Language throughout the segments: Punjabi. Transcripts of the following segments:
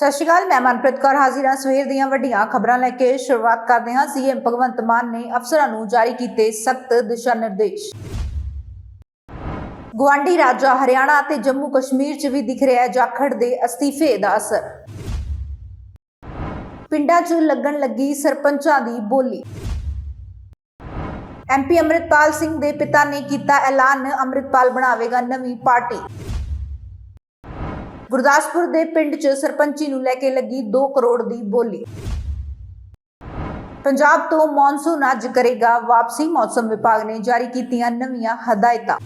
ਸਤਿ ਸ਼੍ਰੀ ਅਕਾਲ, ਮੈਂ ਮਨਪ੍ਰੀਤ ਕੌਰ ਹਾਜ਼ਰ ਹਾਂ। ਸਵੇਰ ਦੀਆਂ ਵੱਡੀਆਂ ਖਬਰਾਂ ਲੈ ਕੇ ਸ਼ੁਰੂਆਤ ਕਰਦੇ ਹਾਂ। ਸੀਐਮ ਭਗਵੰਤ ਮਾਨ ਨੇ ਅਫਸਰਾਂ ਨੂੰ ਜਾਰੀ ਕੀਤੇ ਸਖਤ ਦਿਸ਼ਾ ਨਿਰਦੇਸ਼। ਗੁਆਂਢੀ ਰਾਜਾਂ ਹਰਿਆਣਾ ਅਤੇ ਜੰਮੂ ਕਸ਼ਮੀਰ 'ਚ ਵੀ ਦਿਖ ਰਿਹਾ ਹੈ ਜਾਖੜ ਦੇ ਅਸਤੀਫੇ ਦਾ ਅਸਰ। ਪਿੰਡਾਂ 'ਚ ਲੱਗਣ ਲੱਗੀ ਸਰਪੰਚਾਂ ਦੀ ਬੋਲੀ। ਐਮਪੀ ਅੰਮ੍ਰਿਤਪਾਲ ਸਿੰਘ ਦੇ ਪਿਤਾ ਨੇ ਕੀਤਾ ਐਲਾਨ, ਅੰਮ੍ਰਿਤਪਾਲ ਬਣਾਵੇਗਾ ਨਵੀਂ ਪਾਰਟੀ। ਗੁਰਦਾਸਪੁਰ ਦੇ ਪਿੰਡ 'ਚ ਸਰਪੰਚੀ ਨੂੰ ਲੈ ਕੇ ਲੱਗੀ 2 ਕਰੋੜ ਦੀ ਬੋਲੀ। ਪੰਜਾਬ ਤੋਂ ਮੌਨਸੂਨ ਅੱਜ ਕਰੇਗਾ ਵਾਪਸੀ। ਮੌਸਮ ਵਿਭਾਗ ਨੇ ਜਾਰੀ ਕੀਤੀਆਂ ਨਵੀਆਂ ਹਦਾਇਤਾਂ।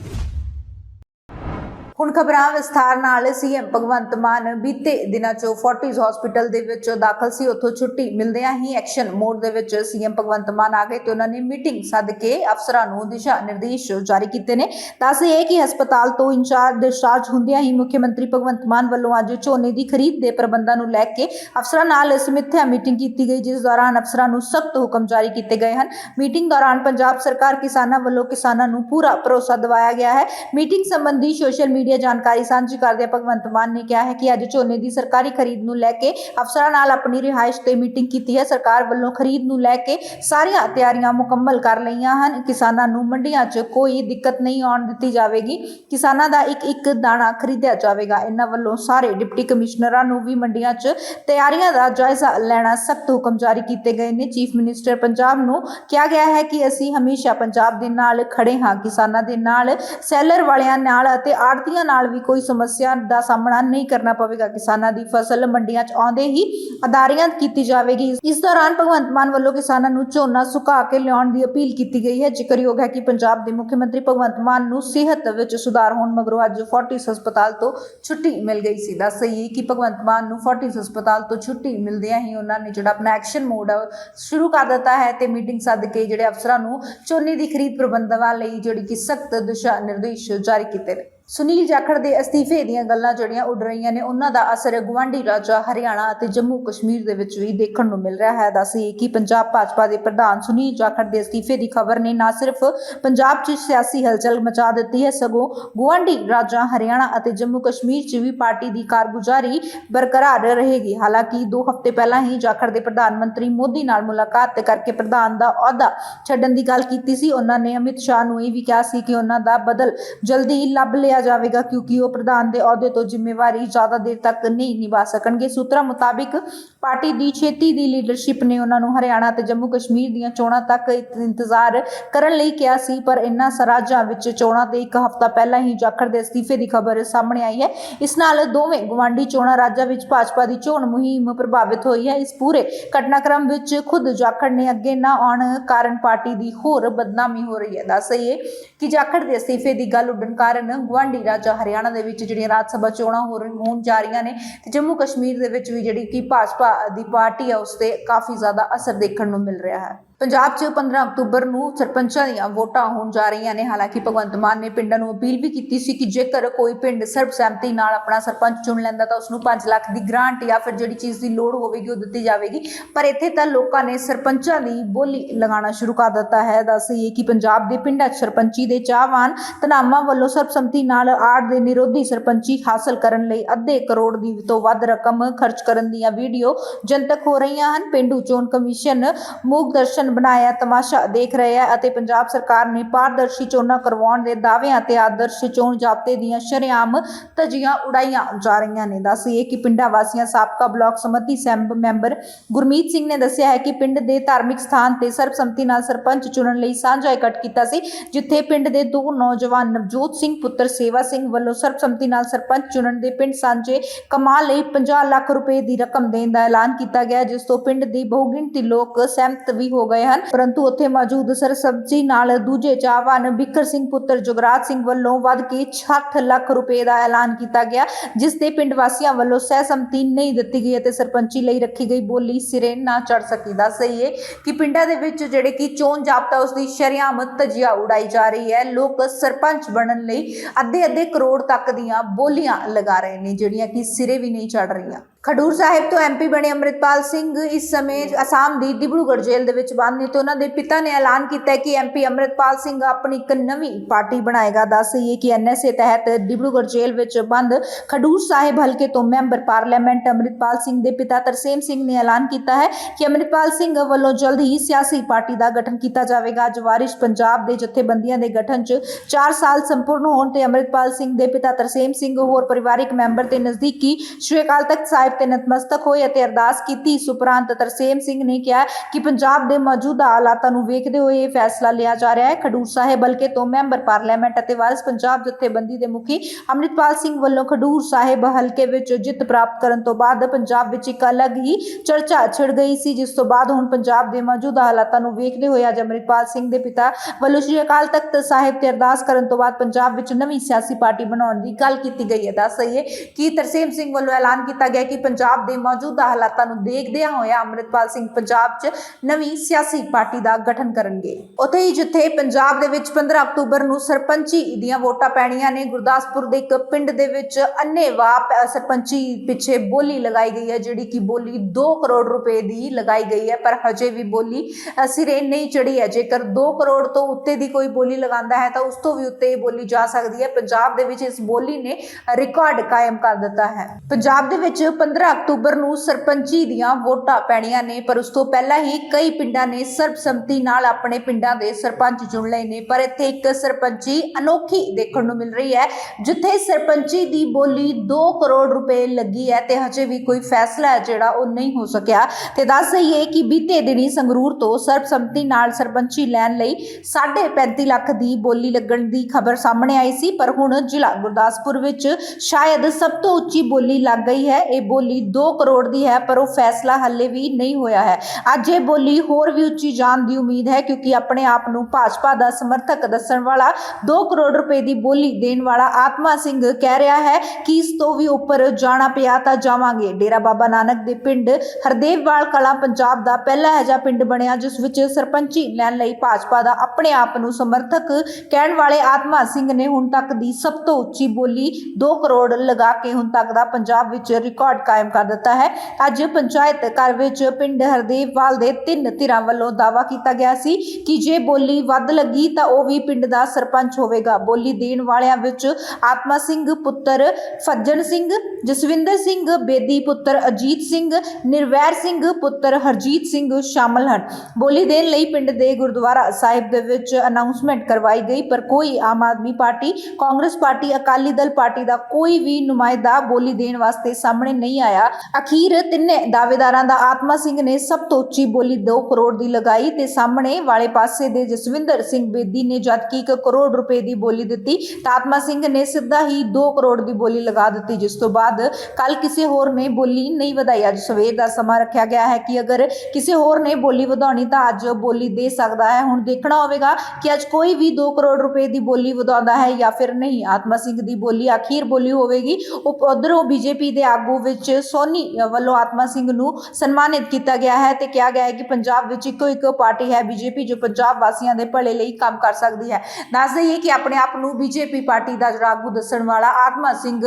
ਹੁਣ ਖਬਰਾਂ ਵਿਸਥਾਰ ਨਾਲ ਸੀਐਮ ਭਗਵੰਤ ਮਾਨ ਬੀਤੇ ਦਿਨਾਂ 'ਚ ਫੋਰਟਿਸ ਹਸਪੀਟਲ ਦੇ ਵਿੱਚ ਦਾਖਲ ਸੀ। ਉੱਥੋਂ ਛੁੱਟੀ, ਮਿਲਦਿਆਂ ਹੀ ਐਕਸ਼ਨ ਮੋਡ ਦੇ ਵਿੱਚ ਸੀਐਮ ਭਗਵੰਤ ਮਾਨ ਆ ਗਏ ਤੇ ਉਹਨਾਂ ਨੇ ਮੀਟਿੰਗ ਸੱਦ ਕੇ ਅਫਸਰਾਂ ਨੂੰ ਦਿਸ਼ਾ ਨਿਰਦੇਸ਼ ਜਾਰੀ ਕੀਤੇ ਨੇ। ਦੱਸ ਇਹ ਕਿ ਹਸਪਤਾਲ ਤੋਂ ਇੰਚਾਰਜ ਡਿਸਚਾਰਜ ਹੁੰਦਿਆਂ ਹੀ ਮੁੱਖ ਮੰਤਰੀ ਭਗਵੰਤ ਮਾਨ ਵੱਲੋਂ ਅੱਜ ਝੋਨੇ ਦੀ ਖਰੀਦ ਦੇ ਪ੍ਰਬੰਧਾਂ ਨੂੰ ਲੈ ਕੇ ਅਫਸਰਾਂ ਨਾਲ ਸਮਿੱਥਿਆ ਮੀਟਿੰਗ ਕੀਤੀ ਗਈ, ਜਿਸ ਦੌਰਾਨ ਅਫਸਰਾਂ ਨੂੰ ਸਖਤ ਹੁਕਮ ਜਾਰੀ ਕੀਤੇ ਗਏ ਹਨ। ਮੀਟਿੰਗ ਦੌਰਾਨ ਪੰਜਾਬ ਸਰਕਾਰ ਕਿਸਾਨਾਂ ਵੱਲੋਂ ਕਿਸਾਨਾਂ ਨੂੰ ਪੂਰਾ ਭਰੋਸਾ ਦਿਵਾਇਆ ਗਿਆ ਹੈ। ਮੀਟਿੰਗ ਸੰਬੰਧੀ ਸੋਸ਼ਲ ਮੀਡੀਆ ਜਾਣਕਾਰੀ ਸਾਂਝੀ ਕਰਦੇ ਭਗਵੰਤ ਮਾਨ ਨੇ ਕਿਹਾ ਹੈ ਕਿ ਅੱਜ ਝੋਨੇ ਦੀ ਸਰਕਾਰੀ ਖਰੀਦ ਨੂੰ ਲੈ ਕੇ ਅਫਸਰਾਂ ਨਾਲ ਆਪਣੀ ਰਿਹਾਇਸ਼ ਤੇ ਮੀਟਿੰਗ ਕੀਤੀ ਹੈ। ਸਰਕਾਰ ਵੱਲੋਂ ਖਰੀਦ ਨੂੰ ਲੈ ਕੇ ਸਾਰੀਆਂ ਤਿਆਰੀਆਂ ਮੁਕੰਮਲ ਕਰ ਲਈਆਂ ਹਨ। ਕਿਸਾਨਾਂ ਨੂੰ ਮੰਡੀਆਂ 'ਚ ਕੋਈ ਦਿੱਕਤ ਨਹੀਂ ਆਉਣ ਦਿੱਤੀ ਜਾਵੇਗੀ। ਕਿਸਾਨਾਂ ਦਾ ਇੱਕ ਇੱਕ ਦਾਣਾ ਖਰੀਦਿਆ ਜਾਵੇਗਾ। ਇਹਨਾਂ ਵੱਲੋਂ ਸਾਰੇ ਡਿਪਟੀ ਕਮਿਸ਼ਨਰਾਂ ਨੂੰ ਵੀ ਮੰਡੀਆਂ 'ਚ ਤਿਆਰੀਆਂ ਦਾ ਜਾਇਜ਼ਾ ਲੈਣਾ ਸਖਤ ਹੁਕਮ ਜਾਰੀ ਕੀਤੇ ਗਏ ਨੇ। ਚੀਫ ਮਿਨਿਸਟਰ ਪੰਜਾਬ ਨੂੰ ਕਿਹਾ ਗਿਆ ਹੈ ਕਿ ਅਸੀਂ ਹਮੇਸ਼ਾ ਪੰਜਾਬ ਦੇ ਨਾਲ ਖੜੇ ਹਾਂ। ਕਿਸਾਨਾਂ ਦੇ ਨਾਲ, ਸੈਲਰ ਵਾਲਿਆਂ ਨਾਲ ਅਤੇ ਆੜਤੀ ਆੜਤੀਆਂ ਨਾਲ ਵੀ ਕੋਈ ਸਮੱਸਿਆ ਦਾ ਸਾਹਮਣਾ ਨਹੀਂ ਕਰਨਾ ਪਵੇਗਾ। ਕਿਸਾਨਾਂ ਦੀ ਫਸਲ ਮੰਡੀਆਂ 'ਚ ਆਉਂਦੇ ਹੀ ਅਦਾਰੀਆਂ ਕੀਤੀ ਜਾਵੇਗੀ। ਇਸ ਦੌਰਾਨ ਭਗਵੰਤ ਮਾਨ ਵੱਲੋਂ ਕਿਸਾਨਾਂ ਨੂੰ ਝੋਨਾ ਸੁਕਾ ਕੇ ਲਿਆਉਣ ਦੀ ਅਪੀਲ ਕੀਤੀ ਗਈ ਹੈ। ਜ਼ਿਕਰਯੋਗ ਹੈ ਕਿ ਪੰਜਾਬ ਦੇ ਮੁੱਖ ਮੰਤਰੀ ਭਗਵੰਤ ਮਾਨ ਨੂੰ ਸਿਹਤ ਵਿੱਚ ਸੁਧਾਰ ਹੋਣ ਮਗਰੋਂ ਅੱਜ ਫੋਰਟਿਸ ਹਸਪਤਾਲ ਤੋਂ ਛੁੱਟੀ ਮਿਲ ਗਈ ਸੀ। ਦੱਸ ਸਹੀ ਕਿ ਭਗਵੰਤ ਮਾਨ ਨੂੰ ਫੋਰਟਿਸ ਹਸਪਤਾਲ ਤੋਂ ਛੁੱਟੀ ਮਿਲਦਿਆਂ ਹੀ ਉਹਨਾਂ ਨੇ ਜਿਹੜਾ ਆਪਣਾ ਐਕਸ਼ਨ ਮੋਡ ਸ਼ੁਰੂ ਕਰ ਦਿੱਤਾ ਹੈ ਤੇ ਮੀਟਿੰਗ ਸੱਦ ਕੇ ਜਿਹੜੇ ਅਫਸਰਾਂ ਨੂੰ ਝੋਨੇ ਦੀ ਖਰੀਦ ਪ੍ਰਬੰਧਾਂ ਲਈ ਜਿਹੜੀ ਕਿ ਸਖਤ ਦਿਸ਼ਾ ਨਿਰਦੇਸ਼ ਜਾਰੀ ਕੀਤੇ ਨੇ। ਸੁਨੀਲ ਜਾਖੜ ਦੇ ਅਸਤੀਫੇ ਦੀਆਂ ਗੱਲਾਂ ਜਿਹੜੀਆਂ ਉੱਡ ਰਹੀਆਂ ਨੇ, ਉਹਨਾਂ ਦਾ ਅਸਰ ਗਵਾਂਢੀ ਰਾਜਾਂ ਹਰਿਆਣਾ ਅਤੇ ਜੰਮੂ ਕਸ਼ਮੀਰ ਦੇ ਵਿੱਚ ਵੀ ਦੇਖਣ ਨੂੰ ਮਿਲ ਰਿਹਾ ਹੈ। ਦੱਸੀ ਕਿ ਪੰਜਾਬ ਭਾਜਪਾ ਦੇ ਪ੍ਰਧਾਨ ਸੁਨੀਲ ਜਾਖੜ ਦੇ ਅਸਤੀਫੇ ਦੀ ਖਬਰ ਨੇ ਨਾ ਸਿਰਫ ਪੰਜਾਬ 'ਚ ਸਿਆਸੀ ਹਲਚਲ ਮਚਾ ਦਿੱਤੀ ਹੈ, ਸਗੋਂ ਗਵਾਂਢੀ ਰਾਜਾਂ ਹਰਿਆਣਾ ਅਤੇ ਜੰਮੂ ਕਸ਼ਮੀਰ 'ਚ ਵੀ ਪਾਰਟੀ ਦੀ ਕਾਰਗੁਜ਼ਾਰੀ ਬਰਕਰਾਰ ਰਹੇਗੀ। ਹਾਲਾਂਕਿ 2 ਹਫ਼ਤੇ ਪਹਿਲਾਂ ਹੀ ਜਾਖੜ ਦੇ ਪ੍ਰਧਾਨ ਮੰਤਰੀ ਮੋਦੀ ਨਾਲ ਮੁਲਾਕਾਤ ਕਰਕੇ ਪ੍ਰਧਾਨ ਦਾ ਅਹੁਦਾ ਛੱਡਣ ਦੀ ਗੱਲ ਕੀਤੀ ਸੀ। ਉਹਨਾਂ ਨੇ ਅਮਿਤ ਸ਼ਾਹ ਨੂੰ ਇਹ ਵੀ ਕਿਹਾ ਸੀ ਕਿ ਉਹਨਾਂ ਦਾ ਬਦਲ ਜਲਦੀ ਲੱਭ ਲਿਆ ਜਾਵੇਗਾ ਕਿਉਂਕਿ ਉਹ ਪ੍ਰਧਾਨ ਦੇ ਅਹੁਦੇ ਤੋਂ ਜ਼ਿੰਮੇਵਾਰੀ ਜ਼ਿਆਦਾ ਦੇਰ ਤੱਕ ਨਹੀਂ ਨਿਭਾ ਸਕਣਗੇ। ਸੂਤਰਾਂ ਮੁਤਾਬਿਕ ਪਾਰਟੀ ਦੀ ਛੇਤੀ ਦੀ ਲੀਡਰਸ਼ਿਪ ਨੇ ਉਹਨਾਂ ਨੂੰ ਹਰਿਆਣਾ ਤੇ ਜੰਮੂ ਕਸ਼ਮੀਰ ਦੀਆਂ ਚੋਣਾਂ ਤੱਕ ਇੰਤਜ਼ਾਰ ਕਰਨ ਲਈ ਕਿਹਾ ਸੀ, ਪਰ ਇਨ੍ਹਾਂ ਸਰਾਜਾਂ ਵਿੱਚ ਚੋਣਾਂ ਦੇ ਇੱਕ ਹਫ਼ਤਾ ਪਹਿਲਾਂ ਹੀ ਜਾਖੜ ਦੇ ਅਸਤੀਫੇ ਦੀ ਖਬਰ ਸਾਹਮਣੇ ਆਈ ਹੈ। ਇਸ ਨਾਲ ਦੋਵੇਂ ਗਵਾਂਢੀ ਚੋਣਾਂ ਰਾਜਾਂ ਵਿੱਚ ਭਾਜਪਾ ਦੀ ਚੋਣ ਮੁਹਿੰਮ ਪ੍ਰਭਾਵਿਤ ਹੋਈ ਹੈ। ਇਸ ਪੂਰੇ ਘਟਨਾਕ੍ਰਮ ਵਿੱਚ ਖੁਦ ਜਾਖੜ ਨੇ ਅੱਗੇ ਨਾ ਆਉਣ ਕਾਰਨ ਪਾਰਟੀ ਦੀ ਹੋਰ ਬਦਨਾਮੀ ਹੋ ਰਹੀ ਹੈ। ਦੱਸਈਏ ਕਿ ਜਾਖੜ ਦੇ ਅਸਤੀਫੇ ਦੀ ਗੱਲ ਉੱਡਣ ਕਾਰਨ ਗਵਾਂਢੀ ਰਾਜਾ ਹਰਿਆਣਾ ਦੇ ਵਿੱਚ ਜਿਹੜੀਆਂ ਰਾਜ ਸਭਾ ਚੋਣਾਂ ਹੋ ਰਹੀ ਹੋਣ ਜਾ ਰਹੀਆਂ ਨੇ ਤੇ ਜੰਮੂ ਕਸ਼ਮੀਰ ਦੇ ਵਿੱਚ ਵੀ ਜਿਹੜੀ ਕਿ ਭਾਜਪਾ ਦੀ ਪਾਰਟੀ ਆ, ਉਸ ਤੇ ਕਾਫੀ ਜ਼ਿਆਦਾ ਅਸਰ ਦੇਖਣ ਨੂੰ ਮਿਲ ਰਿਹਾ ਹੈ। ਪੰਜਾਬ 'ਚ 15 ਅਕਤੂਬਰ ਨੂੰ ਸਰਪੰਚਾਂ ਦੀਆਂ ਵੋਟਾਂ ਹੋਣ ਜਾ ਰਹੀਆਂ ਨੇ। ਹਾਲਾਂਕਿ ਭਗਵੰਤ ਮਾਨ ਨੇ ਪਿੰਡਾਂ ਨੂੰ ਅਪੀਲ ਵੀ ਕੀਤੀ ਸੀ ਕਿ ਜੇਕਰ ਕੋਈ ਪਿੰਡ ਸਰਬਸੰਮਤੀ ਨਾਲ ਆਪਣਾ ਸਰਪੰਚ ਚੁਣ ਲੈਂਦਾ ਤਾਂ ਉਸ ਨੂੰ 5 ਲੱਖ ਦੀ ਗ੍ਰਾਂਟ ਜਾਂ ਫਿਰ ਜਿਹੜੀ ਚੀਜ਼ ਦੀ ਲੋੜ ਹੋਵੇਗੀ ਉਹ ਦਿੱਤੀ ਜਾਵੇਗੀ। ਪਰ ਇੱਥੇ ਤਾਂ ਲੋਕਾਂ ਨੇ ਸਰਪੰਚਾਂ ਲਈ ਬੋਲੀ ਲਗਾਉਣਾ ਸ਼ੁਰੂ ਕਰ ਦਿੱਤਾ ਹੈ। ਦੱਸੀਏ ਕਿ ਪੰਜਾਬ ਦੇ ਪਿੰਡਾਂ 'ਚ ਸਰਪੰਚੀ ਦੇ ਚਾਹਵਾਨ ਤਨਾਮਾ ਵੱਲੋਂ ਸਰਬਸੰਮਤੀ ਨਾਲ ਆੜ ਦੇ ਨਿਰੋਧੀ ਸਰਪੰਚੀ ਹਾਸਲ ਕਰਨ ਲਈ ਅੱਧੇ ਕਰੋੜ ਦੀ ਤੋਂ ਵੱਧ ਰਕਮ ਖਰਚ ਕਰਨ ਦੀਆਂ ਵੀਡੀਓ ਜਨਤਕ ਹੋ ਰਹੀਆਂ ਹਨ। ਪਿੰਡੂ ਚੋਣ ਕਮਿਸ਼ਨ ਮੂਕ ਦਰਸ਼ਨ ਬਣਾਇਆ, ਤਮਾਸ਼ਾ ਦੇਖ ਰਿਹਾ ਹੈ ਅਤੇ ਪੰਜਾਬ ਸਰਕਾਰ ਨੇ ਪਾਰਦਰਸ਼ੀ ਚੋਣਾਂ ਕਰਵਾਉਣ ਦੇ ਦਾਅਵਿਆਂ ਤੇ ਆਦਰਸ਼ ਚੋਣ ਜ਼ਾਬਤੇ ਦੀਆਂ ਸ਼ਰੇਆਮ ਧੱਜੀਆਂ ਉਡਾਈਆਂ ਜਾ ਰਹੀਆਂ ਨੇ। ਦੱਸੀਏ ਕਿ ਪਿੰਡਾਂ ਵਾਸੀਆਂ ਸਾਬਕਾ ਬਲਾਕ ਸਮਤੀ ਸੈਂਬ ਮੈਂਬਰ ਗੁਰਮੀਤ ਸਿੰਘ ਨੇ ਦੱਸਿਆ ਹੈ ਕਿ ਪਿੰਡ ਦੇ ਧਾਰਮਿਕ ਸਥਾਨ ਤੇ ਸਰਬਸੰਮਤੀ ਨਾਲ ਸਰਪੰਚ ਚੁਣਨ ਲਈ ਸਾਂਝਾ ਇਕੱਠ ਕੀਤਾ ਸੀ, ਜਿੱਥੇ ਪਿੰਡ ਦੇ ਦੋ ਨੌਜਵਾਨ ਨਵਜੋਤ ਸਿੰਘ, ਪੁੱਤਰ ਸੇਵਾ ਸਿੰਘ ਵੱਲੋਂ ਸਰਬਸੰਮਤੀ ਨਾਲ ਸਰਪੰਚ ਚੁਣਨ ਦੇ ਪਿੰਡ ਸਾਂਝੇ ਕਮਾ ਲਈ 50 ਲੱਖ ਰੁਪਏ ਦੀ ਰਕਮ ਦੇਣ ਦਾ ਐਲਾਨ ਕੀਤਾ ਗਿਆ, ਜਿਸ ਤੋਂ ਪਿੰਡ ਦੇ ਬਹੁਗਿਣਤੀ ਲੋਕ ਸਹਿਮਤ ਵੀ ਹੋ ਗਏ ਹਨ। ਪਰੰਤੂ ਉੱਥੇ ਮੌਜੂਦ ਸਰਸਬਜ਼ੀ ਨਾਲ ਦੂਜੇ ਚਾਹਵਾਨ ਬਿੱਕਰ ਸਿੰਘ ਪੁੱਤਰ ਜੁਗਰਾਜ ਸਿੰਘ ਵੱਲੋਂ ਵੱਧ ਕੇ 60 ਲੱਖ ਰੁਪਏ ਦਾ ਐਲਾਨ ਕੀਤਾ ਗਿਆ, ਜਿਸ ਤੇ ਪਿੰਡ ਵਾਸੀਆਂ ਵੱਲੋਂ ਸਹਿਸੰਮਤੀ ਨਹੀਂ ਦਿੱਤੀ ਗਈ ਅਤੇ ਸਰਪੰਚੀ ਲਈ ਰੱਖੀ ਗਈ ਬੋਲੀ ਸਿਰੇ ਨਾ ਚੜ ਸਕੀ ਦੱਸ ਸਹੀਏ ਕਿ ਪਿੰਡਾਂ ਦੇ ਵਿੱਚ ਜਿਹੜੇ ਕਿ ਚੋਣ ਜਾਬਤਾ ਉਸ ਦੀ ਸ਼ਰਿਆਮ ਧਜੀਆ ਉਡਾਈ ਜਾ ਰਹੀ ਹੈ। ਲੋਕ ਸਰਪੰਚ ਬਣਨ ਲਈ ਅੱਧੇ ਅੱਧੇ ਕਰੋੜ ਤੱਕ ਦੀਆਂ ਬੋਲੀਆਂ ਲਗਾ ਰਹੇ ਨੇ, ਜਿਹੜੀਆਂ ਕਿ ਸਿਰੇ ਵੀ ਨਹੀਂ ਚੜ ਰਹੀਆਂ। ਖਡੂਰ ਸਾਹਿਬ ਤੋਂ ਐਮਪੀ ਬਣੇ ਅੰਮ੍ਰਿਤਪਾਲ ਸਿੰਘ ਇਸ ਸਮੇਂ ਅਸਾਮ ਦੀ ਡਿਬਰੂਗੜ੍ਹ ਜੇਲ੍ਹ ਦੇ ਵਿੱਚ ਬੰਦ ਨੇ ਤੇ ਉਹਨਾਂ ਦੇ ਪਿਤਾ ਨੇ ਐਲਾਨ ਕੀਤਾ ਹੈ ਕਿ ਐਮਪੀ ਅੰਮ੍ਰਿਤਪਾਲ ਸਿੰਘ ਆਪਣੀ ਇੱਕ ਨਵੀਂ ਪਾਰਟੀ ਬਣਾਏਗਾ। ਦੱਸ ਦਈਏ ਕਿ ਐਨਐਸਏ ਤਹਿਤ ਡਿਬਰੂਗੜ੍ਹ ਜੇਲ੍ਹ ਵਿੱਚ ਬੰਦ ਖਡੂਰ ਸਾਹਿਬ ਹਲਕੇ ਤੋਂ ਮੈਂਬਰ ਪਾਰਲੀਮੈਂਟ ਅੰਮ੍ਰਿਤਪਾਲ ਸਿੰਘ ਦੇ ਪਿਤਾ ਤਰਸੇਮ ਸਿੰਘ ਨੇ ਐਲਾਨ ਕੀਤਾ ਹੈ ਕਿ ਅੰਮ੍ਰਿਤਪਾਲ ਸਿੰਘ ਵੱਲੋਂ ਜਲਦ ਹੀ ਸਿਆਸੀ ਪਾਰਟੀ ਦਾ ਗਠਨ ਕੀਤਾ ਜਾਵੇਗਾ। ਅੱਜ ਵਾਰਿਸ਼ ਪੰਜਾਬ ਦੇ ਜਥੇਬੰਦੀਆਂ ਦੇ ਗਠਨ 'ਚ 4 ਸਾਲ ਸੰਪੂਰਨ ਹੋਣ ਤੇ ਅੰਮ੍ਰਿਤਪਾਲ ਸਿੰਘ ਦੇ ਪਿਤਾ ਤਰਸੇਮ ਸਿੰਘ ਹੋਰ ਪਰਿਵਾਰਿਕ ਮੈਂਬਰ ਤੇ ਨਜ਼ਦੀਕੀ ਸ਼੍ਰੀ ਅਕਾਲ ਤਖਤ ਸਾਹਿਬ ਤੇ ਨਤਮਸਤਕ ਹੋਏ ਅਤੇ ਅਰਦਾਸ ਕੀਤੀ। ਇਸ ਉਪਰੰਤ ਤਰਸੇਮ ਸਿੰਘ ਨੇ ਕਿਹਾ ਕਿ ਪੰਜਾਬ ਦੇ ਮੌਜੂਦਾ ਹਾਲਾਤਾਂ ਨੂੰ ਵੇਖਦੇ ਹੋਏ ਇਹ ਫੈਸਲਾ ਲਿਆ ਜਾ ਰਿਹਾ ਹੈ। ਖਡੂਰ ਸਾਹਿਬ ਹਲਕੇ ਤੋਂ ਮੈਂਬਰ ਪਾਰਲੀਮੈਂਟ ਅਤੇ ਵਾਰਿਸ ਪੰਜਾਬ ਜਥੇਬੰਦੀ ਦੇ ਮੁਖੀ ਅੰਮ੍ਰਿਤਪਾਲ ਸਿੰਘ ਵੱਲੋਂ ਖਡੂਰ ਸਾਹਿਬ ਹਲਕੇ ਵਿੱਚ ਜਿੱਤ ਪ੍ਰਾਪਤ ਕਰਨ ਤੋਂ ਬਾਅਦ ਪੰਜਾਬ ਵਿੱਚ ਇੱਕ ਅਲੱਗ ਹੀ ਚਰਚਾ ਛਿੜ ਗਈ ਸੀ, ਜਿਸ ਤੋਂ ਬਾਅਦ ਹੁਣ ਪੰਜਾਬ ਦੇ ਮੌਜੂਦਾ ਹਾਲਾਤਾਂ ਨੂੰ ਵੇਖਦੇ ਹੋਏ ਅੱਜ ਅੰਮ੍ਰਿਤਪਾਲ ਸਿੰਘ ਦੇ ਪਿਤਾ ਵੱਲੋਂ ਸ਼੍ਰੀ ਅਕਾਲ ਤਖਤ ਸਾਹਿਬ ਤੇ ਅਰਦਾਸ ਕਰਨ ਤੋਂ ਬਾਅਦ ਪੰਜਾਬ ਵਿੱਚ ਨਵੀਂ ਸਿਆਸੀ ਪਾਰਟੀ ਬਣਾਉਣ ਦੀ ਗੱਲ ਕੀਤੀ ਗਈ ਹੈ। ਦੱਸ ਦਈਏ ਕਿ ਤਰਸੇਮ ਸਿੰਘ ਵੱਲੋਂ ਐਲਾਨ ਕੀਤਾ ਗਿਆ ਕਿ ਪੰਜਾਬ ਦੇ ਮੌਜੂਦਾ ਹਾਲਾਤਾਂ ਨੂੰ ਦੇਖਦਿਆਂ ਹੋਇਆ ਅੰਮ੍ਰਿਤਪਾਲ ਸਿੰਘ ਪੰਜਾਬ 'ਚ ਨਵੀਂ ਸਿਆਸੀ ਪਾਰਟੀ ਦਾ ਗਠਨ ਕਰਨਗੇ। ਉੱਥੇ ਹੀ ਜਿੱਥੇ ਪੰਜਾਬ ਦੇ ਵਿੱਚ 15 ਅਕਤੂਬਰ ਨੂੰ ਸਰਪੰਚੀ ਦੀਆਂ ਵੋਟਾਂ ਪੈਣੀਆਂ ਨੇ, ਗੁਰਦਾਸਪੁਰ ਦੇ ਇੱਕ ਪਿੰਡ ਦੇ ਵਿੱਚ ਅੰਨੇਵਾਹ ਸਰਪੰਚੀ ਪਿੱਛੇ ਬੋਲੀ ਲਗਾਈ ਗਈ ਹੈ, ਜਿਹੜੀ ਕਿ ਬੋਲੀ 2 ਕਰੋੜ ਰੁਪਏ ਦੀ ਲਗਾਈ ਗਈ ਹੈ, ਪਰ ਹਜੇ ਵੀ ਬੋਲੀ ਸਿਰੇ ਨਹੀਂ ਚੜੀ ਹੈ। ਜੇਕਰ 2 ਕਰੋੜ ਤੋਂ ਉੱਤੇ ਦੀ ਕੋਈ ਬੋਲੀ ਲਗਾਉਂਦਾ ਹੈ, ਤਾਂ ਉਸ ਤੋਂ ਵੀ ਉੱਤੇ ਇਹ ਬੋਲੀ ਜਾ ਸਕਦੀ ਹੈ। ਪੰਜਾਬ ਦੇ ਵਿੱਚ ਇਸ ਬੋਲੀ ਨੇ ਰਿਕਾਰਡ ਕਾਇਮ ਕਰ ਦਿੱਤਾ ਹੈ। ਪੰਜਾਬ ਦੇ ਵਿੱਚ 15 ਅਕਤੂਬਰ ਨੂੰ ਸਰਪੰਚੀ ਦੀਆਂ ਵੋਟਾਂ ਪੈਣੀਆਂ ਨੇ, ਪਰ ਉਸ ਤੋਂ ਪਹਿਲਾਂ ਹੀ ਕਈ ਪਿੰਡਾਂ ਨੇ ਸਰਬਸੰਮਤੀ ਨਾਲ ਆਪਣੇ ਪਿੰਡਾਂ ਦੇ ਸਰਪੰਚ ਚੁਣ ਲਏ ਨੇ। ਪਰ ਇੱਥੇ ਇੱਕ ਸਰਪੰਚੀ ਅਨੋਖੀ ਦੇਖਣ ਨੂੰ ਮਿਲ ਰਹੀ ਹੈ, ਜਿੱਥੇ ਸਰਪੰਚੀ ਦੀ ਬੋਲੀ 2 ਕਰੋੜ ਰੁਪਏ ਲੱਗੀ ਹੈ ਤੇ ਹਜੇ ਵੀ ਕੋਈ ਫੈਸਲਾ ਹੈ ਜਿਹੜਾ ਉਹ ਨਹੀਂ ਹੋ ਸਕਿਆ। ਤੇ ਦੱਸ ਦਈਏ ਕਿ ਬੀਤੇ ਦਿਨੀ ਸੰਗਰੂਰ ਤੋਂ ਸਰਬਸੰਮਤੀ ਨਾਲ ਸਰਪੰਚੀ ਲੈਣ ਲਈ 35 ਲੱਖ ਦੀ ਬੋਲੀ ਲੱਗਣ ਦੀ ਖਬਰ ਸਾਹਮਣੇ ਆਈ ਸੀ, ਪਰ ਹੁਣ ਜ਼ਿਲ੍ਹਾ ਗੁਰਦਾਸਪੁਰ ਵਿੱਚ ਸ਼ਾਇਦ ਸਭ ਤੋਂ ਉੱਚੀ ਬੋਲੀ ਲੱਗ ਗਈ ਹੈ। ਇਹ ਬੋਲੀ 2 ਕਰੋੜ ਦੀ ਹੈ, ਪਰ ਉਹ ਫੈਸਲਾ ਹੱਲੇ ਵੀ ਨਹੀਂ ਹੋਇਆ ਹੈ। ਅੱਜ ਇਹ ਬੋਲੀ ਹੋਰ ਵੀ ਉੱਚੀ ਜਾਣ ਦੀ ਉਮੀਦ ਹੈ, ਕਿਉਂਕਿ ਆਪਣੇ ਆਪ ਨੂੰ ਭਾਜਪਾ ਦਾ ਸਮਰਥਕ ਦੱਸਣ ਵਾਲਾ 2 ਕਰੋੜ ਰੁਪਏ ਦੀ ਬੋਲੀ ਦੇਣ ਵਾਲਾ ਆਤਮਾ ਸਿੰਘ ਕਹਿ ਰਿਹਾ ਹੈ ਕਿ ਇਸ ਤੋਂ ਵੀ ਉੱਪਰ ਜਾਣਾ ਪਿਆ ਤਾਂ ਜਾਵਾਂਗੇ। ਡੇਰਾ ਬਾਬਾ ਨਾਨਕ ਦੇ ਪਿੰਡ ਹਰਦੇਵਵਾਲ ਕਲਾ ਪੰਜਾਬ ਦਾ ਪਹਿਲਾ ਅਜਿਹਾ ਪਿੰਡ ਬਣਿਆ, ਜਿਸ ਵਿੱਚ ਸਰਪੰਚੀ ਲੈਣ ਲਈ ਭਾਜਪਾ ਦਾ ਆਪਣੇ ਆਪ ਨੂੰ ਸਮਰਥਕ ਕਹਿਣ ਵਾਲੇ ਆਤਮਾ ਸਿੰਘ ਨੇ ਹੁਣ ਤੱਕ ਦੀ ਸਭ ਤੋਂ ਉੱਚੀ ਬੋਲੀ 2 ਕਰੋੜ ਲਗਾ ਕੇ ਹੁਣ ਤੱਕ ਦਾ ਪੰਜਾਬ ਵਿੱਚ ਰਿਕਾਰਡ ਕਾਇਮ ਕਰ ਦਿੱਤਾ ਹੈ। ਅੱਜ ਪੰਚਾਇਤ ਘਰ ਵਿੱਚ ਪਿੰਡ ਹਰਦੇਵਵਾਲ ਦੇ ਤਿੰਨ ਧਿਰਾਂ ਵੱਲੋਂ ਦਾਵਾ ਕੀਤਾ ਗਿਆ ਸੀ ਕਿ ਜੇ ਬੋਲੀ ਵੱਧ ਲੱਗੀ ਤਾਂ ਉਹ ਵੀ ਪਿੰਡ ਦਾ ਸਰਪੰਚ ਹੋਵੇਗਾ। ਬੋਲੀ ਦੇਣ ਵਾਲਿਆਂ ਵਿੱਚ ਆਤਮਾ ਸਿੰਘ ਪੁੱਤਰ ਫੱਜਣ ਸਿੰਘ, ਜਸਵਿੰਦਰ ਸਿੰਘ ਬੇਦੀ ਪੁੱਤਰ ਅਜੀਤ ਸਿੰਘ, ਨਿਰਵੈਰ ਸਿੰਘ ਪੁੱਤਰ ਹਰਜੀਤ ਸਿੰਘ ਸ਼ਾਮਲ ਹਨ। ਬੋਲੀ ਦੇਣ ਲਈ ਪਿੰਡ ਦੇ ਗੁਰਦੁਆਰਾ ਸਾਹਿਬ ਦੇ ਵਿੱਚ ਅਨਾਉਂਸਮੈਂਟ ਕਰਵਾਈ ਗਈ, ਪਰ ਕੋਈ Aam Aadmi party, Congress party, Akali Dal party ਦਾ ਕੋਈ ਵੀ ਨੁਮਾਇੰਦਾ ਬੋਲੀ ਦੇਣ ਵਾਸਤੇ ਸਾਹਮਣੇ ਨਹੀਂ ਆਇਆ। ਅਖੀਰ ਤਿੰਨੇ ਦਾਅਵੇਦਾਰਾਂ ਦਾ ਆਤਮਾ ਸਿੰਘ ਨੇ ਸਭ ਤੋਂ ਉੱਚੀ ਬੋਲੀ 2 ਕਰੋੜ ਦੀ ਲਗਾਈ ਤੇ ਸਾਹਮਣੇ ਵਾਲੇ ਪਾਸੇ ਦੇ ਜਸਵਿੰਦਰ ਸਿੰਘ ਬੇਦੀ ਨੇ ਜਦ 1 ਕਰੋੜ ਰੁਪਏ ਦੀ ਬੋਲੀ ਦਿੱਤੀ, ਤਾਂ ਆਤਮਾ ਸਿੰਘ ਨੇ ਸਿੱਧਾ ਹੀ 2 ਕਰੋੜ ਦੀ ਬੋਲੀ ਲਗਾ ਦਿੱਤੀ, ਜਿਸ ਤੋਂ ਬਾਅਦ ਕੱਲ ਕਿਸੇ ਹੋਰ ਨੇ ਬੋਲੀ ਨਹੀਂ ਵਧਾਈ। ਅੱਜ ਸਵੇਰ ਦਾ ਸਮਾਂ ਰੱਖਿਆ ਗਿਆ ਹੈ ਕਿ ਅਗਰ ਕਿਸੇ ਹੋਰ ਨੇ ਬੋਲੀ ਵਧਾਉਣੀ, ਤਾਂ ਅੱਜ ਬੋਲੀ ਦੇ ਸਕਦਾ ਹੈ। ਹੁਣ ਦੇਖਣਾ ਹੋਵੇਗਾ ਕਿ ਅੱਜ ਕੋਈ ਵੀ 2 ਕਰੋੜ ਰੁਪਏ ਦੀ ਬੋਲੀ ਵਧਾਉਂਦਾ ਹੈ ਜਾਂ ਫਿਰ ਨਹੀਂ। ਆਤਮਾ ਸਿੰਘ ਦੀ ਬੋਲੀ ਆਖੀਰ ਬੋਲੀ ਹੋਵੇਗੀ। ਉਧਰੋਂ ਬੀਜੇਪੀ ਦੇ ਆਗੂ ਵਿੱਚ ਸੋਨੀ ਵੱਲੋਂ ਆਤਮਾ ਸਿੰਘ ਨੂੰ ਸਨਮਾਨਿਤ ਕੀਤਾ ਗਿਆ ਹੈ ਤੇ ਕਿਹਾ ਗਿਆ ਹੈ ਕਿ ਪੰਜਾਬ ਵਿੱਚ ਇੱਕੋ ਇੱਕ ਪਾਰਟੀ ਹੈ, ਬੀਜੇਪੀ, ਜੋ ਪੰਜਾਬ ਵਾਸੀਆਂ ਦੇ ਭਲੇ ਲਈ ਕੰਮ ਕਰ ਸਕਦੀ ਹੈ। ਦੱਸ ਦਈਏ ਕਿ ਆਪਣੇ ਆਪ ਨੂੰ ਬੀਜੇਪੀ ਪਾਰਟੀ ਦਾ ਜਿਹੜਾ ਆਗੂ ਦੱਸਣ ਵਾਲਾ ਆਤਮਾ ਸਿੰਘ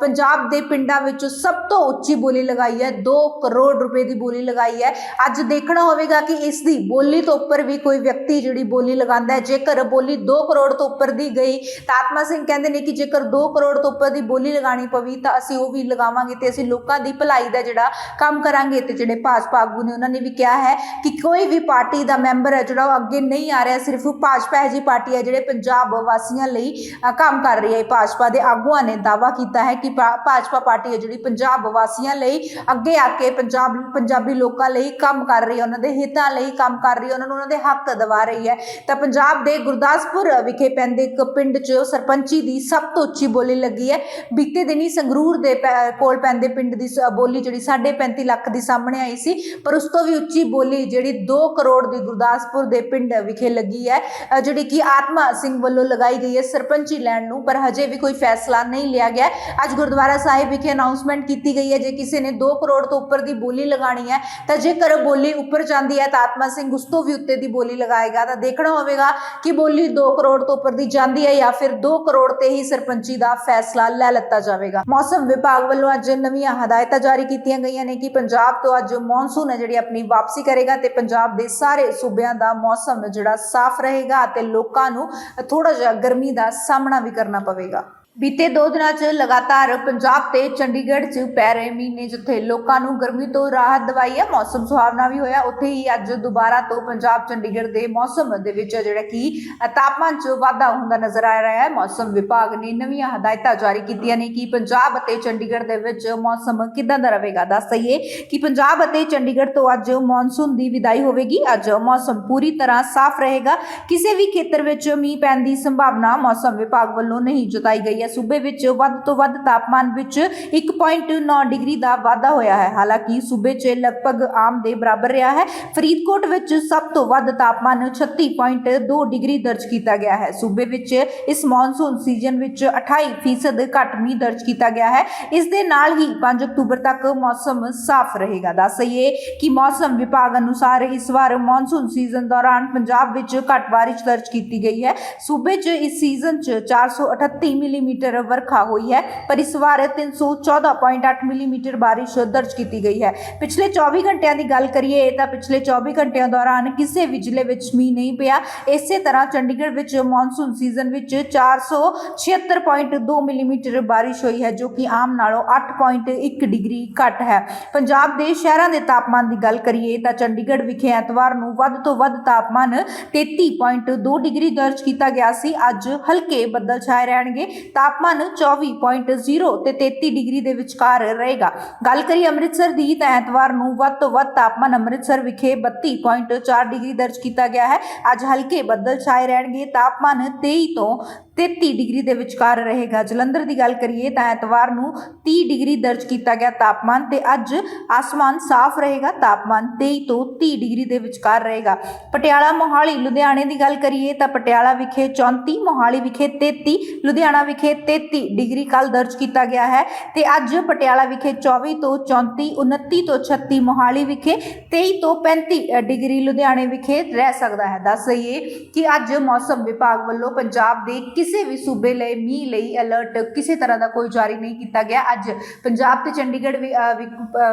ਪੰਜਾਬ ਦੇ ਪਿੰਡਾਂ ਵਿੱਚ ਸਭ ਤੋਂ ਉੱਚੀ ਬੋਲੀ ਲਗਾਈ ਹੈ 2 ਕਰੋੜ ਰੁਪਏ ਦੀ ਬੋਲੀ ਲਗਾਈ ਹੈ। ਅੱਜ ਦੇਖਣਾ ਹੋਵੇਗਾ ਕਿ ਇਸ ਦੀ ਬੋਲੀ ਤੋਂ ਉੱਪਰ ਵੀ ਕੋਈ ਵਿਅਕਤੀ ਜਿਹੜੀ ਬੋਲੀ ਲਗਾਉਂਦਾ ਹੈ। ਜੇਕਰ ਬੋਲੀ 2 ਕਰੋੜ ਤੋਂ ਉੱਪਰ ਦੀ ਗਈ, ਤਾਂ ਆਤਮਾ ਸਿੰਘ ਕਹਿੰਦੇ ਨੇ ਕਿ ਜੇਕਰ 2 ਕਰੋੜ ਤੋਂ ਉੱਪਰ ਦੀ ਬੋਲੀ ਲਗਾਣੀ ਪਵੀ, ਤਾਂ ਅਸੀਂ ਉਹ ਵੀ ਲਗਾਵਾਂਗੇ ਤੇ ਅਸੀਂ ਲੋਕਾਂ ਦੀ ਭਲਾਈ ਦਾ ਜਿਹੜਾ ਕੰਮ ਕਰਾਂਗੇ ਤੇ ਜਿਹੜੇ ਭਾਜਪਾ ਆਗੂ ਨੇ ਉਹਨਾਂ ਨੇ ਵੀ ਕਿਹਾ ਹੈ ਕਿ ਕੋਈ ਵੀ ਪਾਰਟੀ ਦਾ ਮੈਂਬਰ ਹੈ ਜਿਹੜਾ ਉਹ ਅੱਗੇ ਨਹੀਂ ਆ ਰਿਹਾ, ਸਿਰਫ ਭਾਜਪਾ ਹੈ ਜੀ ਪਾਰਟੀ ਹੈ ਜਿਹੜੇ ਪੰਜਾਬ ਵਾਸੀਆਂ ਲਈ ਕੰਮ ਕਰ ਰਹੀ ਹੈ। ਭਾਜਪਾ ਦੇ ਆਗੂਆਂ ਨੇ ਦਾਵਾ ਕੀਤਾ ਹੈ ਕਿ ਭਾ- ਭਾਜਪਾ ਪਾਰਟੀ ਹੈ ਜਿਹੜੀ ਪੰਜਾਬ ਵਾਸੀਆਂ ਲਈ ਅੱਗੇ ਆ ਕੇ ਪੰਜਾਬ, ਪੰਜਾਬੀ ਲੋਕਾਂ ਲਈ ਕੰਮ ਕਰ ਰਹੀ ਹੈ, ਉਹਨਾਂ ਦੇ ਹਿੱਤਾਂ ਲਈ ਕੰਮ ਕਰ ਰਹੀ ਹੈ, ਉਹਨਾਂ ਨੂੰ ਉਹਨਾਂ ਦੇ ਹੱਕ ਦਿਵਾ ਰਹੀ ਹੈ। ਤਾਂ ਪੰਜਾਬ ਦੇ ਗੁਰਦਾਸਪੁਰ ਵਿਖੇ ਪੈਂਦੇ ਇੱਕ ਪਿੰਡ 'ਚ ਸਰਪੰਚੀ ਦੀ ਸਭ ਤੋਂ ਉੱਚੀ ਬੋਲੀ ਲੱਗੀ ਹੈ। ਬੀਤੇ ਦਿਨੀ ਸੰਗਰੂਰ ਦੇ ਪੈ- ਕੋਲ ਪੈਂਦੇ ਪਿੰਡ ਦੀ ਬੋਲੀ ਜਿਹੜੀ 35 ਲੱਖ ਦੀ ਸਾਹਮਣੇ ਆਈ ਸੀ, ਪਰ ਉਸ ਤੋਂ ਵੀ ਉੱਚੀ ਬੋਲੀ ਜਿਹੜੀ 2 ਕਰੋੜ ਦੀ ਗੁਰਦਾਸਪੁਰ ਦੇ ਪਿੰਡ ਵਿਖੇ ਲੱਗੀ ਹੈ ਜਿਹੜੀ ਕਿ ਆਤਮਾ ਸਿੰਘ ਵੱਲੋਂ ਲਗਾਈ ਗਈ ਹੈ ਸਰਪੰਚੀ ਲੈਣ ਨੂੰ, ਪਰ ਹਜੇ ਵੀ ਕੋਈ ਫੈਸਲਾ ਨਹੀਂ ਲਿਆ ਗਿਆ। ਅੱਜ ਗੁਰਦੁਆਰਾ ਸਾਹਿਬ ਵਿਖੇ ਅਨਾਉਂਸਮੈਂਟ ਕੀਤੀ ਗਈ ਹੈ, ਜੇ ਕਿਸੇ ਨੇ 2 ਕਰੋੜ ਤੋਂ ਉੱਪਰ ਦੀ ਬੋਲੀ ਲਗਾਣੀ ਹੈ, ਤਾਂ ਜੇਕਰ ਬੋਲੀ ਉੱਪਰ ਜਾਂਦੀ ਹੈ ਤਾਂ ਆਤਮਾ ਸਿੰਘ ਉਸ ਤੋਂ ਵੀ ਉੱਤੇ ਦੀ ਬੋਲੀ ਲਗਾਏਗਾ। ਤਾਂ ਦੇਖਣਾ ਹੋਵੇਗਾ ਕਿ ਬੋਲੀ 2 ਕਰੋੜ ਤੋਂ ਉੱਪਰ ਦੀ ਜਾਂਦੀ ਹੈ ਜਾਂ ਫਿਰ 2 ਕਰੋੜ ਤੇ ਹੀ ਸਰਪੰਚੀ ਦਾ ਫੈਸਲਾ ਲੈ ਲਿੱਤਾ ਜਾਵੇਗਾ। ਮੌਸਮ ਵਿਭਾਗ ਵੱਲੋਂ ਅੱਜ ਨਵੀਂ ਨਵੀਆਂ ਹਦਾਇਤਾਂ ਜਾਰੀ ਕੀਤੀਆਂ ਗਈਆਂ ਨੇ ਕਿ ਪੰਜਾਬ ਤੋਂ ਅੱਜ ਮੌਨਸੂਨ ਹੈ ਜਿਹੜੀ ਆਪਣੀ ਵਾਪਸੀ ਕਰੇਗਾ ਤੇ ਪੰਜਾਬ ਦੇ ਸਾਰੇ ਸੂਬਿਆਂ ਦਾ ਮੌਸਮ ਜਿਹੜਾ ਸਾਫ਼ ਰਹੇਗਾ ਤੇ ਲੋਕਾਂ ਨੂੰ ਥੋੜਾ ਜਿਹਾ ਗਰਮੀ ਦਾ ਸਾਹਮਣਾ ਵੀ ਕਰਨਾ ਪਵੇਗਾ। ਬੀਤੇ ਦੋ ਦਿਨਾਂ 'ਚ ਲਗਾਤਾਰ ਪੰਜਾਬ ਤੇ ਚੰਡੀਗੜ੍ਹ 'ਚ ਪੈ ਰਹੇ ਮੀਂਹ ਨੇ ਜਿੱਥੇ ਲੋਕਾਂ ਨੂੰ ਗਰਮੀ ਤੋਂ ਰਾਹਤ ਦਵਾਈ ਹੈ, ਮੌਸਮ ਸੁਹਾਵਣਾ ਵੀ ਹੋਇਆ। ਉੱਥੇ ਹੀ ਅੱਜ ਦੁਬਾਰਾ ਤੋਂ ਪੰਜਾਬ ਚੰਡੀਗੜ੍ਹ ਦੇ ਮੌਸਮ ਦੇ ਵਿੱਚ ਜਿਹੜਾ ਕਿ ਤਾਪਮਾਨ 'ਚ ਵਾਧਾ ਹੁੰਦਾ ਨਜ਼ਰ ਆ ਰਿਹਾ ਹੈ। ਮੌਸਮ ਵਿਭਾਗ ਨੇ ਨਵੀਆਂ ਹਦਾਇਤਾਂ ਜਾਰੀ ਕੀਤੀਆਂ ਨੇ ਕਿ ਪੰਜਾਬ ਅਤੇ ਚੰਡੀਗੜ੍ਹ ਦੇ ਵਿੱਚ ਮੌਸਮ ਕਿਦਾਂ ਦਾ ਰਹੇਗਾ? ਦੱਸ ਦਈਏ ਕਿ ਪੰਜਾਬ ਅਤੇ ਚੰਡੀਗੜ੍ਹ ਤੋਂ ਅੱਜ ਮੌਨਸੂਨ ਦੀ ਵਿਦਾਈ ਹੋਵੇਗੀ। ਅੱਜ ਮੌਸਮ ਪੂਰੀ ਤਰ੍ਹਾਂ ਸਾਫ਼ ਰਹੇਗਾ। ਕਿਸੇ ਵੀ ਖੇਤਰ ਵਿੱਚ ਮੀਂਹ ਪੈਣ ਦੀ ਸੰਭਾਵਨਾ ਮੌਸਮ ਵਿਭਾਗ ਵੱਲੋਂ ਨਹੀਂ ਜਤਾਈ ਗਈ ਹੈ। ਸੂਬੇ ਵਿੱਚ ਵੱਧ ਤੋਂ ਵੱਧ ਤਾਪਮਾਨ ਵਿੱਚ 1.9 ਡਿਗਰੀ ਦਾ ਵਾਧਾ ਹੋਇਆ ਹੈ। ਹਾਲਾਂਕਿ ਸੂਬੇ 'ਚ ਲਗਭਗ ਆਮ ਦੇ ਬਰਾਬਰ ਰਿਹਾ ਹੈ। ਫਰੀਦਕੋਟ ਵਿੱਚ ਸਭ ਤੋਂ ਵੱਧ ਤਾਪਮਾਨ 36.2 ਡਿਗਰੀ ਦਰਜ ਕੀਤਾ ਗਿਆ ਹੈ। ਸੂਬੇ ਵਿੱਚ ਇਸ ਮੌਨਸੂਨ ਸੀਜ਼ਨ ਵਿੱਚ 28% ਘੱਟ ਮੀਂਹ ਦਰਜ ਕੀਤਾ ਗਿਆ ਹੈ। ਇਸ ਦੇ ਨਾਲ ਹੀ 5 ਅਕਤੂਬਰ ਤੱਕ ਮੌਸਮ ਸਾਫ਼ ਰਹੇਗਾ। ਦੱਸ ਦੱਸਈਏ ਕਿ ਮੌਸਮ ਵਿਭਾਗ ਅਨੁਸਾਰ ਇਸ ਵਾਰ ਮੌਨਸੂਨ ਸੀਜ਼ਨ ਦੌਰਾਨ ਪੰਜਾਬ ਵਿੱਚ ਘੱਟ ਬਾਰਿਸ਼ ਦਰਜ ਕੀਤੀ ਗਈ ਹੈ। ਸੂਬੇ 'ਚ ਇਸ ਸੀਜ਼ਨ 'ਚ 438 ਮਿਲੀਮੀਟਰ ਵਰਖਾ ਹੋਈ ਹੈ, ਪਰ ਇਸ ਵਾਰ 314.8 ਮਿਲੀਮੀਟਰ ਬਾਰਿਸ਼ ਦਰਜ ਕੀਤੀ ਗਈ ਹੈ। ਪਿਛਲੇ 24 ਘੰਟਿਆਂ ਦੀ ਗੱਲ ਕਰੀਏ ਤਾਂ ਪਿਛਲੇ 24 ਘੰਟਿਆਂ ਦੌਰਾਨ ਕਿਸੇ ਵੀ ਜ਼ਿਲ੍ਹੇ ਵਿੱਚ ਮੀਂਹ ਨਹੀਂ ਪਿਆ। ਇਸੇ ਤਰ੍ਹਾਂ ਚੰਡੀਗੜ੍ਹ ਵਿੱਚ ਮੌਨਸੂਨ ਸੀਜ਼ਨ ਵਿੱਚ 476.2 ਮਿਲੀਮੀਟਰ ਬਾਰਿਸ਼ ਹੋਈ ਹੈ, ਜੋ ਕਿ ਆਮ ਨਾਲੋਂ 8.1 ਡਿਗਰੀ ਘੱਟ ਹੈ। ਪੰਜਾਬ ਦੇ ਸ਼ਹਿਰਾਂ ਦੇ ਤਾਪਮਾਨ ਦੀ ਗੱਲ ਕਰੀਏ, ਤਾਂ ਚੰਡੀਗੜ੍ਹ ਵਿਖੇ ਐਤਵਾਰ ਨੂੰ ਵੱਧ ਤੋਂ ਵੱਧ ਤਾਪਮਾਨ 33.2 ਡਿਗਰੀ ਦਰਜ ਕੀਤਾ ਗਿਆ ਸੀ। ਅੱਜ ਹਲਕੇ ਬੱਦਲ ਛਾਏ ਰਹਿਣਗੇ ਤਾਪਮਾਨ 24.0 ਤੇ 33 ਡਿਗਰੀ ਦੇ ਵਿਚਕਾਰ ਰਹੇਗਾ। ਗੱਲ ਕਰੀਏ ਅੰਮ੍ਰਿਤਸਰ ਦੀ ਤਾਂ ਐਤਵਾਰ ਨੂੰ ਵੱਧ ਤੋਂ ਵੱਧ ਤਾਪਮਾਨ ਅੰਮ੍ਰਿਤਸਰ ਵਿਖੇ 32.4 ਡਿਗਰੀ ਦਰਜ ਕੀਤਾ ਗਿਆ ਹੈ। ਅੱਜ ਹਲਕੇ ਬੱਦਲ ਛਾਏ ਰਹਿਣਗੇ। ਤਾਪਮਾਨ 23 ਤੋਂ 33 ਡਿਗਰੀ ਦੇ ਵਿਚਕਾਰ ਰਹੇਗਾ। ਜਲੰਧਰ ਦੀ ਗੱਲ ਕਰੀਏ ਤਾਂ ਐਤਵਾਰ ਨੂੰ 30 ਡਿਗਰੀ ਦਰਜ ਕੀਤਾ ਗਿਆ ਤਾਪਮਾਨ ਤੇ ਅੱਜ ਆਸਮਾਨ ਸਾਫ਼ ਰਹੇਗਾ। ਤਾਪਮਾਨ 23 ਤੋਂ 30 ਡਿਗਰੀ ਦੇ ਵਿਚਕਾਰ ਰਹੇਗਾ। ਪਟਿਆਲਾ, ਮੋਹਾਲੀ, ਲੁਧਿਆਣੇ ਦੀ ਗੱਲ ਕਰੀਏ ਤਾਂ ਪਟਿਆਲਾ ਵਿਖੇ 34 ਮੋਹਾਲੀ ਵਿਖੇ 33 ਲੁਧਿਆਣਾ ਵਿਖੇ 33 ਡਿਗਰੀ ਕੱਲ ਦਰਜ ਕੀਤਾ ਗਿਆ ਹੈ ਤੇ ਅੱਜ ਪਟਿਆਲਾ ਵਿਖੇ 24 ਤੋਂ 34 29 ਤੋਂ 36 ਮੋਹਾਲੀ ਵਿਖੇ 23 ਤੋਂ 35 ਡਿਗਰੀ, ਲੁਧਿਆਣੇ ਵਿਖੇ ਰਹਿ ਸਕਦਾ ਹੈ। ਦੱਸ ਦਈਏ ਕਿ ਅੱਜ ਮੌਸਮ ਵਿਭਾਗ ਵੱਲੋਂ ਪੰਜਾਬ ਦੇ ਕਿਸੇ ਵੀ ਸੂਬੇ ਲਈ ਮੀਂਹ ਲਈ ਅਲਰਟ ਕਿਸੇ ਤਰ੍ਹਾਂ ਦਾ ਕੋਈ ਜਾਰੀ ਨਹੀਂ ਕੀਤਾ ਗਿਆ। ਅੱਜ ਪੰਜਾਬ ਤੇ ਚੰਡੀਗੜ੍ਹ ਵੀ,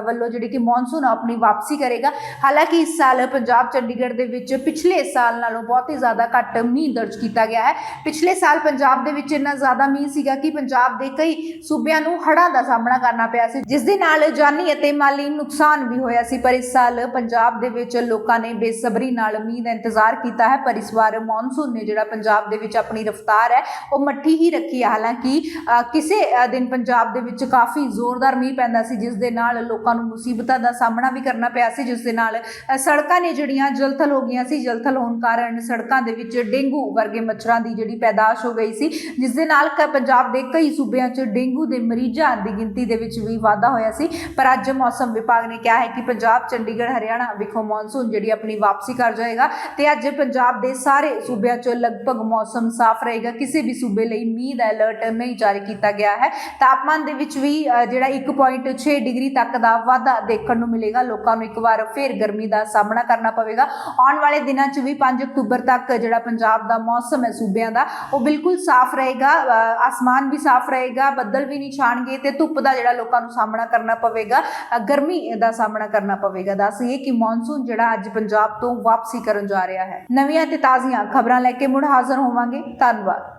ਵੱਲੋਂ ਜਿਹੜੀ ਕਿ ਮੌਨਸੂਨ ਆਪਣੀ ਵਾਪਸੀ ਕਰੇਗਾ। ਹਾਲਾਂਕਿ ਇਸ ਸਾਲ ਪੰਜਾਬ ਚੰਡੀਗੜ੍ਹ ਦੇ ਵਿੱਚ ਪਿਛਲੇ ਸਾਲ ਨਾਲੋਂ ਬਹੁਤ ਹੀ ਜ਼ਿਆਦਾ ਘੱਟ ਮੀਂਹ ਦਰਜ ਕੀਤਾ ਗਿਆ ਹੈ। ਪਿਛਲੇ ਸਾਲ ਪੰਜਾਬ ਦੇ ਵਿੱਚ ਇੰਨਾ ਜ਼ਿਆਦਾ ਮੀਂਹ ਸੀਗਾ ਕਿ ਪੰਜਾਬ ਦੇ ਕਈ ਸੂਬਿਆਂ ਨੂੰ ਹੜ੍ਹਾਂ ਦਾ ਸਾਹਮਣਾ ਕਰਨਾ ਪਿਆ ਸੀ। ਜਿਸ ਦੇ ਨਾਲ ਜਾਨੀ ਅਤੇ ਮਾਲੀ ਨੁਕਸਾਨ ਵੀ ਹੋਇਆ ਸੀ ਪਰ ਇਸ ਸਾਲ ਪੰਜਾਬ ਦੇ ਵਿੱਚ ਲੋਕਾਂ ਨੇ ਬੇਸਬਰੀ ਨਾਲ ਮੀਂਹ ਦਾ ਇੰਤਜ਼ਾਰ ਕੀਤਾ ਹੈ। ਪਰ ਇਸ ਵਾਰ ਮੌਨਸੂਨ ਨੇ ਜਿਹੜਾ ਪੰਜਾਬ ਦੇ ਵਿੱਚ ਆਪਣੀ ਰਫ਼ਤਾਰ ਹੈ ਉਹ ਮੱਠੀ ਹੀ ਰੱਖੀ ਹੈ। ਹਾਲਾਂਕਿ ਕਿਸੇ ਦਿਨ ਪੰਜਾਬ ਦੇ ਵਿੱਚ ਕਾਫੀ ਜ਼ੋਰਦਾਰ ਮੀਂਹ ਪੈਂਦਾ ਸੀ, ਜਿਸ ਦੇ ਨਾਲ ਲੋਕਾਂ ਨੂੰ ਮੁਸੀਬਤਾਂ ਦਾ ਸਾਹਮਣਾ ਵੀ ਕਰਨਾ ਪਿਆ ਸੀ, ਜਿਸ ਦੇ ਨਾਲ ਸੜਕਾਂ ਨੇ ਜਿਹੜੀਆਂ ਜਲਥਲ ਹੋ ਗਈਆਂ ਸੀ, ਜਲਥਲ ਹੋਣ ਕਾਰਨ ਸੜਕਾਂ ਦੇ ਵਿੱਚ ਡੇਂਗੂ ਵਰਗੇ ਮੱਛਰਾਂ ਦੀ ਜਿਹੜੀ ਪੈਦਾਸ਼ ਹੋ ਗਈ ਸੀ, ਜਿਸ ਦੇ ਨਾਲ ਕ- ਪੰਜਾਬ ਦੇ ਕਈ ਸੂਬਿਆਂ 'ਚ ਡੇਂਗੂ ਦੇ ਮਰੀਜ਼ਾਂ ਦੀ ਗਿਣਤੀ ਦੇ ਵਿੱਚ ਵੀ ਵਾਧਾ ਹੋਇਆ ਸੀ। ਪਰ ਅੱਜ ਮੌਸਮ ਵਿਭਾਗ ਨੇ ਕਿਹਾ ਹੈ ਕਿ ਪੰਜਾਬ, ਚੰਡੀਗੜ੍ਹ, ਹਰਿਆਣਾ ਵਿਖੋਂ ਮੌਨਸੂਨ ਜਿਹੜੀ ਆਪਣੀ ਵਾਪਸੀ ਕਰ ਜਾਏਗਾ ਤੇ ਅੱਜ ਪੰਜਾਬ ਦੇ ਸਾਰੇ ਸੂਬਿਆਂ 'ਚ ਲਗਭਗ ਮੌਸਮ ਸਾਫ਼ ਰਹੇਗਾ। ਕਿਸੇ ਵੀ ਸੂਬੇ ਲਈ ਮੀਂਹ ਦਾ ਅਲਰਟ ਨਹੀਂ ਜਾਰੀ ਕੀਤਾ ਗਿਆ ਹੈ। ਤਾਪਮਾਨ ਦੇ ਵਿੱਚ ਵੀ ਅ, ਜਿਹੜਾ 1.6 ਡਿਗਰੀ ਤੱਕ ਦਾ ਵਾਧਾ ਦੇਖਣ ਨੂੰ ਮਿਲੇਗਾ। ਲੋਕਾਂ ਨੂੰ ਇੱਕ ਵਾਰ ਫਿਰ ਗਰਮੀ ਦਾ ਸਾਹਮਣਾ ਕਰਨਾ ਪਵੇਗਾ। ਆਉਣ ਵਾਲੇ ਦਿਨਾਂ 'ਚ ਵੀ 5 ਅਕਤੂਬਰ ਤੱਕ ਜਿਹੜਾ ਪੰਜਾਬ ਦਾ ਮੌਸਮ ਹੈ ਸੂਬਿਆਂ ਦਾ ਉਹ ਬਿਲਕੁਲ ਸਾਫ਼ ਰਹੇਗਾ। ਆਸਮਾਨ ਵੀ ਸਾਫ਼ ਰਹੇਗਾ ਬੱਦਲ ਵੀ ਨਹੀਂ ਛਾਣਗੇ ਤੇ ਧੁੱਪ ਦਾ ਜਿਹੜਾ ਲੋਕਾਂ ਨੂੰ ਸਾਹਮਣਾ ਕਰਨਾ ਪਵੇਗਾ ਗਰਮੀ ਦਾ ਸਾਹਮਣਾ ਕਰਨਾ ਪਵੇਗਾ। ਦੱਸੀਏ ਕਿ ਮੌਨਸੂਨ ਜਿਹੜਾ ਅੱਜ ਪੰਜਾਬ ਤੋਂ ਵਾਪਸੀ ਕਰਨ ਜਾ ਰਿਹਾ ਹੈ। ਨਵੀਆਂ ਤੇ ਤਾਜ਼ੀਆਂ ਖਬਰਾਂ ਲੈ ਕੇ ਮੁੜ ਹਾਜ਼ਰ ਹੋਵਾਂਗੇ। ਧੰਨਵਾਦ।